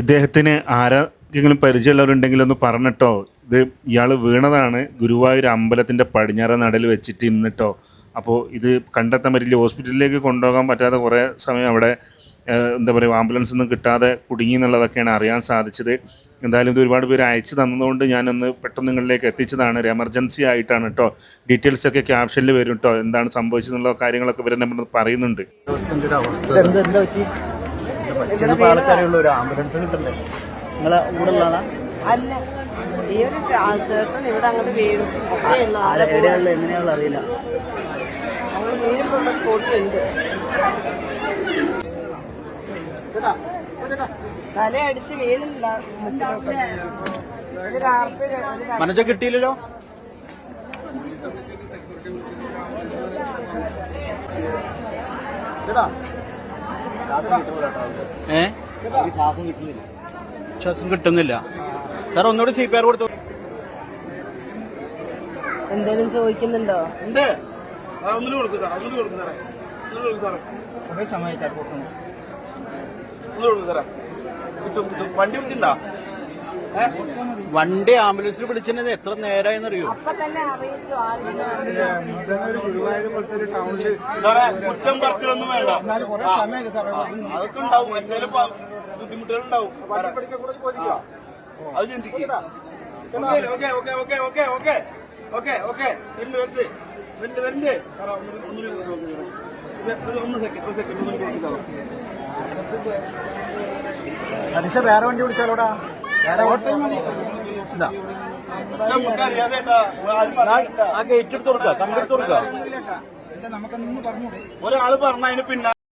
ഇദ്ദേഹത്തിന് ആരെങ്കിലും പരിചയമുള്ളവരുണ്ടെങ്കിൽ ഒന്ന് പറഞ്ഞിട്ടോ? ഇത് ഇയാൾ വീണതാണ് ഗുരുവായൂർ അമ്പലത്തിന്റെ പടിഞ്ഞാറ നടയിൽ വെച്ചിട്ട് ഇന്നിട്ടോ. അപ്പോൾ ഇത് കണ്ടെത്താൻ പറ്റില്ല. ഹോസ്പിറ്റലിലേക്ക് കൊണ്ടുപോകാൻ പറ്റാതെ കുറേ സമയം അവിടെ എന്താ പറയുക ആംബുലൻസ് ഒന്നും കിട്ടാതെ കുടുങ്ങി എന്നുള്ളതൊക്കെയാണ് അറിയാൻ സാധിച്ചത്. എന്തായാലും ഇത് ഒരുപാട് പേര് അയച്ചു തന്നതുകൊണ്ട് ഞാനൊന്ന് പെട്ടെന്ന് നിങ്ങളിലേക്ക് എത്തിച്ചതാണ്. ഒരു എമർജൻസി ആയിട്ടാണ് കേട്ടോ ഡീറ്റെയിൽസ് ഒക്കെ ക്യാപ്ഷനിൽ വരും കേട്ടോ എന്താണ് സംഭവിച്ചെന്നുള്ള കാര്യങ്ങളൊക്കെ ഇവരെന്നെ നമ്മൾ പറയുന്നുണ്ട്. പറ്റിയത് ആൾക്കാരുള്ള ഒരു ആംബുലൻസ് കിട്ടണ്ടേ? നിങ്ങളെ കൂടെ ഉള്ളതാ അല്ല ഈ ഒരു ചേട്ടൻ ഇവിടെ അങ്ങോട്ട് വീഴും. എവിടെയുള്ള എങ്ങനെയുള്ള അറിയില്ല. അങ്ങ് വീഴുമ്പോഴുള്ള സ്പോട്ടിലുണ്ട് തലയടിച്ച് വീണില്ല. മനജ കിട്ടിയില്ലല്ലോ? ഏ? ശ്വാസം കിട്ടുന്നില്ല. ശ്വാസം കിട്ടുന്നില്ല സാർ ഒന്നുകൂടി സി പി ആർ കൊടുത്തു. എന്തേലും ചോദിക്കുന്നുണ്ടോ? ഉണ്ട്. ഒന്നിനു കൊടുക്കും സാറേ. ഒന്നിനു കൊടുക്കും സാറേ. ഒന്നിനു കൊടുക്കും സാറേ. കുറേ സമയം സാർ കൊടുക്കുന്നു. ഒന്ന് കൊടുക്കും സാറേ. കിട്ടും കിട്ടും. വണ്ടി വിളിച്ചിട്ടുണ്ടോ? വണ്ടി ആംബുലൻസിൽ വിളിച്ചിരുന്നത് എത്ര നേരമായി അറിയോ സാറേ കുറ്റം പറച്ചിലൊന്നും വേണ്ട. അതൊക്കെ ഉണ്ടാവും. എന്തായാലും ഉണ്ടാവും അത് ചിന്തിക്കുക okay okay okay okay okay okay. Okay വരുന്നുണ്ട് വരുന്നുണ്ട് വരുന്നുണ്ട് വരുന്നുണ്ട് സാറേ ഒന്ന് ഒന്നൊരു ഒന്ന് സെക്കൻഡ് ഒരു സെക്കൻഡ് ഒന്ന് കൊടുക്കും വേറെ വണ്ടി വിളിച്ചാലോടാ? ആ ഗേറ്റ് എടുത്ത് കൊടുക്കുക കമ്പെടുത്ത് കൊടുക്കുക ഒരാൾ പറഞ്ഞതിന് പിന്നെ